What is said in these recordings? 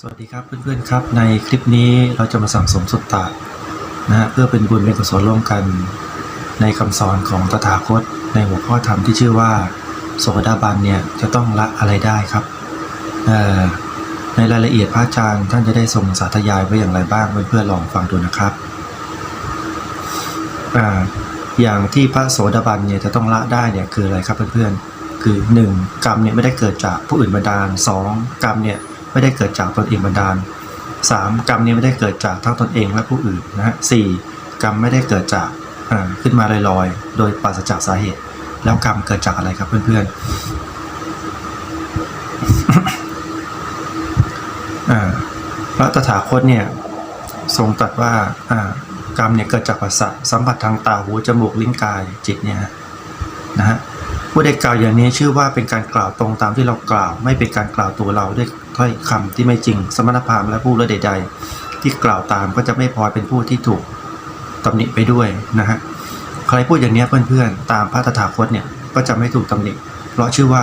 สวัสดีครับเพื่อนๆครับ ในคลิปนี้เราจะมาสั่งสมสุตตะนะฮะเพื่อเป็นบุญเป็นกุศลร่วมกัน ในคำสอนของตถาคต ในหัวข้อธรรมที่ชื่อว่าโสดาบันเนี่ยจะต้องละอะไรได้ครับในรายละเอียดพระอาจารย์ท่านจะได้ทรงสาธยายไว้อย่างไรบ้างเพื่อนๆลองฟังดูนะครับออย่างที่พระโสดาบันเนี่ยจะต้องละได้เนี่ยคืออะไรครับเพื่อนๆคือ 1. กรรมเนี่ยไม่ได้เกิดจากผู้อื่นบันดาล 2. กรรมเนี่ย ไม่ได้เกิดจากตนเองบันดาล 3. กรรมนี้ไม่ได้เกิดจากทั้งตนเองและผู้อื่นนะฮะสกรรมไม่ได้เกิดจากอ่าขึ้นมาลอยๆ โดยปราศจากสาเหตุ แล้วกรรมเกิดจากอะไรครับเพื่อนๆอ่าพระตถาคตเนี่ยทรงตรัสว่าอ่ากรรมเนี่ยเกิดจากภาษาสัมผัสทางตาหูจมูกลิ้นกายจิตเนี่ยนะฮะ ผู้ใดกล่าวอย่างนี้ชื่อว่าเป็นการกล่าวตรงตามที่เรากล่าว ไม่เป็นการกล่าวตัวเราด้วยถ้อยคำที่ไม่จริง สมณพราหมณ์และผู้ละใดๆที่กล่าวตามก็จะไม่พอยเป็นผู้ที่ถูกตำหนิไปด้วยนะฮะใครพูดอย่างนี้เพื่อนๆ ตามพระตถาคตเนี่ยก็จะไม่ถูกตำหนิ เพราะชื่อว่า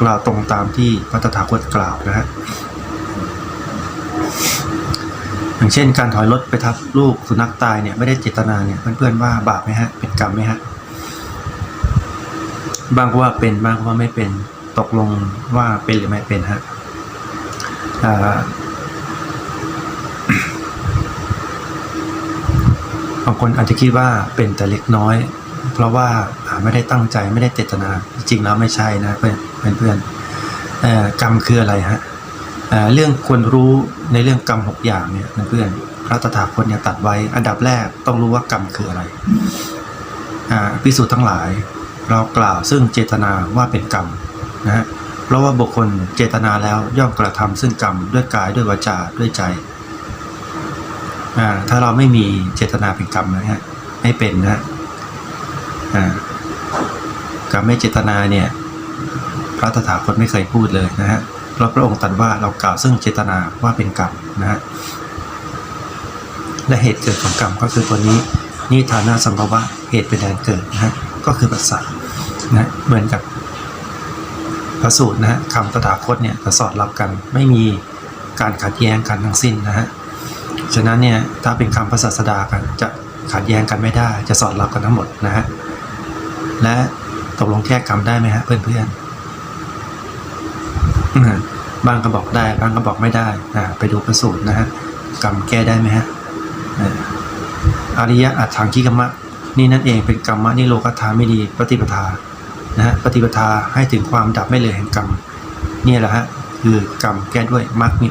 กล่าวตรงตามที่พระตถาคตกล่าวนะฮะอย่างเช่น การถอยรถไปทับลูกสุนัขตายเนี่ยไม่ได้เจตนาเนี่ยเพื่อนๆว่าบาปไหมฮะเป็นกรรมไหมฮะ บางก็ว่าเป็นบางก็ว่าไม่เป็นตกลงว่าเป็นหรือไม่เป็นฮะบางคนอาจจะคิดว่าเป็นแต่เล็กน้อย เพราะว่าไม่ได้ตั้งใจไม่ได้เจตนา จริงๆแล้วไม่ใช่นะเพื่อนเพื่อนกรรมคืออะไรฮะเเรื่องควรรู้ในเรื่องกรรมหกอย่างเนี่ยเพื่อนพระตถาคตเนี่ยตัดไว้ อันดับแรกต้องรู้ว่ากรรมคืออะไรพิสูจน์ทั้งหลาย เรากล่าวซึ่งเจตนาว่าเป็นกรรมนะฮะเพราะว่าบุคคลเจตนาแล้วย่อมกระทำซึ่งกรรมด้วยกายด้วยวาจาด้วยใจอ่าถ้าเราไม่มีเจตนาเป็นกรรมนะฮะไม่เป็นนะฮะอ่ากรรมไม่เจตนาเนี่ยพระตถาคตไม่เคยพูดเลยนะฮะเพราะพระองค์ตรัสว่าเรากล่าวซึ่งเจตนาว่าเป็นกรรมนะฮะและเหตุเกิดของกรรมก็คือตัวนี้นี่ฐานะสังภาวะเหตุเป็นแดนเกิดนะฮะก็คือปัสสาวะ นะเหมือนกับพระสูตรนะฮะคำตถาคตเนี่ยจะสอดรับกันไม่มีการขัดแย้งกันทั้งสิ้นนะฮะฉะนั้นเนี่ยถ้าเป็นคำพระศาสดากันจะขัดแย้งกันไม่ได้จะสอดรับกันทั้งหมดนะฮะและตกลงแก้กรรมได้ไหมฮะเพื่อนๆบางก็บอกได้บางก็บอกไม่ได้อ่าไปดูพระสูตรนะฮะกรรมแก้ได้ไหมฮะอริยะอัตถังคิกมะนี่นั่นเองเป็นกรรมะนิโรกธาไม่ดีปฏิปทา นะฮะปฏิปทาให้ถึงความดับไม่เหลือแห่งกรรมนี่แหละฮะคือกรรมแก้ด้วยมรรคมี